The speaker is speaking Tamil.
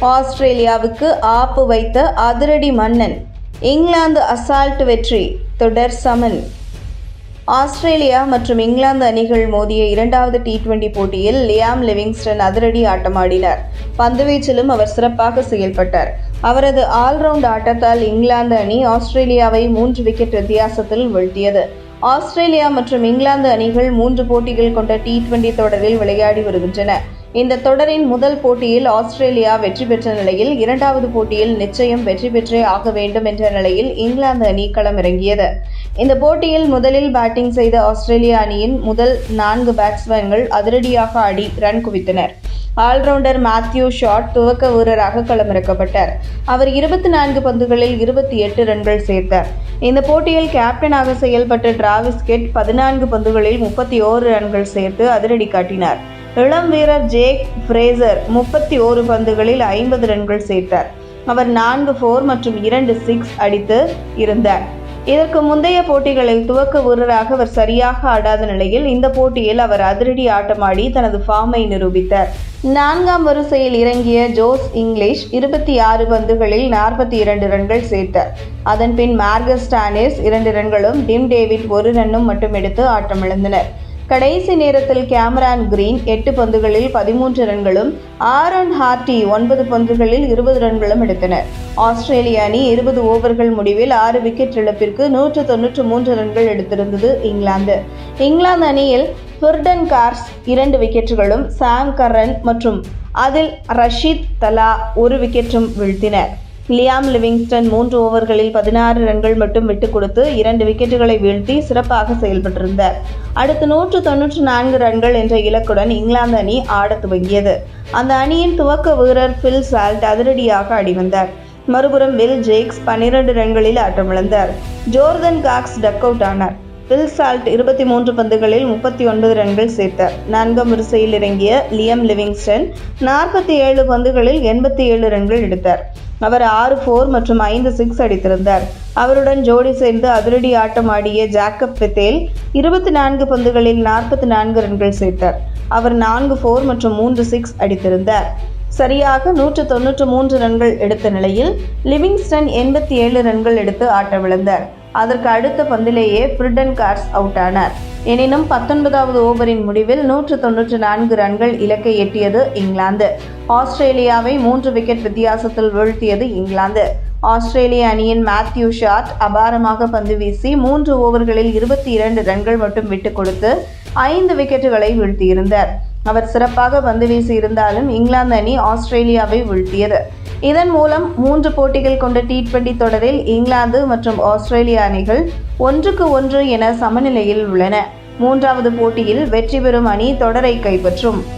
ஆஸ்திரேலியாவுக்கு ஆப்பு வைத்த அதிரடி மன்னன். இங்கிலாந்து அசால்ட் வெற்றி தொடர் சமன். ஆஸ்திரேலியா மற்றும் இங்கிலாந்து அணிகள் மோதிய இரண்டாவது டி டுவெண்டி போட்டியில் லியாம் லிவிங்ஸ்டன் அதிரடி ஆட்டமாடினார். பந்துவீச்சிலும் அவர் சிறப்பாக செயல்பட்டார். அவரது ஆல்ரவுண்ட் ஆட்டத்தால் இங்கிலாந்து அணி ஆஸ்திரேலியாவை மூன்று விக்கெட் வித்தியாசத்தில் வீழ்த்தியது. ஆஸ்திரேலியா மற்றும் இங்கிலாந்து அணிகள் மூன்று போட்டிகள் கொண்ட டி டுவெண்டி தொடரில் விளையாடி வருகின்றன. இந்த தொடரின் முதல் போட்டியில் ஆஸ்திரேலியா வெற்றி பெற்ற நிலையில் இரண்டாவது போட்டியில் நிச்சயம் வெற்றி பெற்றே ஆக வேண்டும் என்ற நிலையில் இங்கிலாந்து அணி களமிறங்கியது. இந்த போட்டியில் முதலில் பேட்டிங் செய்த ஆஸ்திரேலிய அணியின் முதல் நான்கு பேட்ஸ்மேன்கள் அதிரடியாக ஆடி ரன் குவித்தனர். ஆல்ரவுண்டர் மேத்யூ ஷாட் துவக்க வீரராக களமிறக்கப்பட்டார். அவர் இருபத்தி நான்கு பந்துகளில் இருபத்தி எட்டு ரன்கள் சேர்த்தார். இந்த போட்டியில் கேப்டனாக செயல்பட்ட டிராவிஸ் கெட் பதினான்கு பந்துகளில் முப்பத்தி ஓரு ரன்கள் சேர்த்து அதிரடி காட்டினார். இளம் வீரர் ஜேக் ஃப்ரேசர் முப்பத்தி ஓரு பந்துகளில் ஐம்பது ரன்கள் சேர்த்தார். அவர் நான்கு ஃபோர் மற்றும் இரண்டு சிக்ஸ் அடித்து இருந்தார். இதற்கு முந்தைய போட்டிகளில் துவக்க வீரராக அவர் சரியாக ஆடாத நிலையில் இந்த போட்டியில் அவர் அதிரடி ஆட்டமாடி தனது ஃபார்மை நிரூபித்தார். நான்காம் வரிசையில் இறங்கிய ஜோஸ் இங்கிலீஷ் இருபத்தி ஆறு பந்துகளில் நாற்பத்தி இரண்டு ரன்கள் சேர்த்தார். அதன் பின் மார்கஸ் ஸ்டானிஸ் இரண்டு ரன்களும் டிம் டேவிட் ஒரு ரன்னும் மட்டும் எடுத்து ஆட்டமிழந்தனர். கடைசி நேரத்தில் கேமரான் கிரீன் எட்டு பந்துகளில் பதிமூன்று ரன்களும் ஆரன் ஹார்டி ஒன்பது பந்துகளில் இருபது ரன்களும் எடுத்தனர். ஆஸ்திரேலிய அணி இருபது ஓவர்கள் முடிவில் ஆறு விக்கெட் இழப்பிற்கு நூற்று தொன்னூற்று மூன்று ரன்கள் எடுத்திருந்தது இங்கிலாந்து. இங்கிலாந்து அணியில் ஃபுர்டன் கார்ஸ் இரண்டு விக்கெட்டுகளும் சாம் கரன் மற்றும் அதில் ரஷீத் தலா ஒரு விக்கெட்டும் வீழ்த்தினர். லியாம் லிவிங்ஸ்டன் மூன்று ஓவர்களில் பதினாறு ரன்கள் மட்டும் விட்டுக் கொடுத்து இரண்டு விக்கெட்டுகளை வீழ்த்தி சிறப்பாக செயல்பட்டிருந்தார். அடுத்து நூற்று தொன்னூற்று நான்கு ரன்கள் என்ற இலக்குடன் இங்கிலாந்து அணி ஆடத் துவங்கியது. அந்த அணியின் துவக்க வீரர் பில் சால்ட் அதிரடியாக அடிவந்தார் மறுபுறம் வில் ஜேக்ஸ் பன்னிரண்டு ரன்களில் ஆட்டமிழந்தார். ஜோர்தன் காக்ஸ் டக் அவுட் ஆனார். பில் சால்ட் இருபத்தி மூன்று பந்துகளில் முப்பத்தி ஒன்பது ரன்கள் சேர்த்தார் நான்காம் வரிசையில் இறங்கிய லியம் லிவிங்ஸ்டன் நாற்பத்தி ஏழு பந்துகளில் எண்பத்தி ஏழு ரன்கள் எடுத்தார். அவர் ஆறு ஃபோர் மற்றும் ஐந்து சிக்ஸ் அடித்திருந்தார். அவருடன் ஜோடி சேர்ந்து அதிரடி ஆட்டம் ஆடிய ஜாக்கப் பெத்தேல் இருபத்தி நான்கு பந்துகளில் நாற்பத்தி நான்கு ரன்கள் சேர்த்தார். அவர் நான்கு ஃபோர் மற்றும் மூன்று சிக்ஸ் அடித்திருந்தார். சரியாக நூற்று தொன்னூற்று மூன்று ரன்கள் எடுத்த நிலையில் லிவிங்ஸ்டன் எண்பத்தி ஏழு ரன்கள் எடுத்து ஆட்டமிழந்தார் அதற்கு அடுத்த பந்திலேயே ஃப்ரிடன் கார்ஸ் அவுட் ஆனார். எனினும் பத்தொன்பதாவது ஓவரின் முடிவில் நூற்று தொன்னூற்று நான்கு ரன்கள் இலக்கை எட்டியது இங்கிலாந்து. ஆஸ்திரேலியாவை மூன்று விக்கெட் வித்தியாசத்தில் வீழ்த்தியது இங்கிலாந்து. ஆஸ்திரேலிய அணியின் மேத்யூ ஷாட் அபாரமாக பந்து வீசி மூன்று ஓவர்களில் இருபத்தி இரண்டு ரன்கள் மட்டும் விட்டுக் கொடுத்து ஐந்து விக்கெட்டுகளை வீழ்த்தியிருந்தார். அவர் சிறப்பாக பந்து வீசி இருந்தாலும் இங்கிலாந்து அணி ஆஸ்திரேலியாவை வீழ்த்தியது. இதன் மூலம் மூன்று போட்டிகள் கொண்ட டி டுவெண்டி தொடரில் இங்கிலாந்து மற்றும் ஆஸ்திரேலிய அணிகள் ஒன்றுக்கு ஒன்று என சமநிலையில் உள்ளன. மூன்றாவது போட்டியில் வெற்றி பெறும் அணி தொடரை கைப்பற்றும்.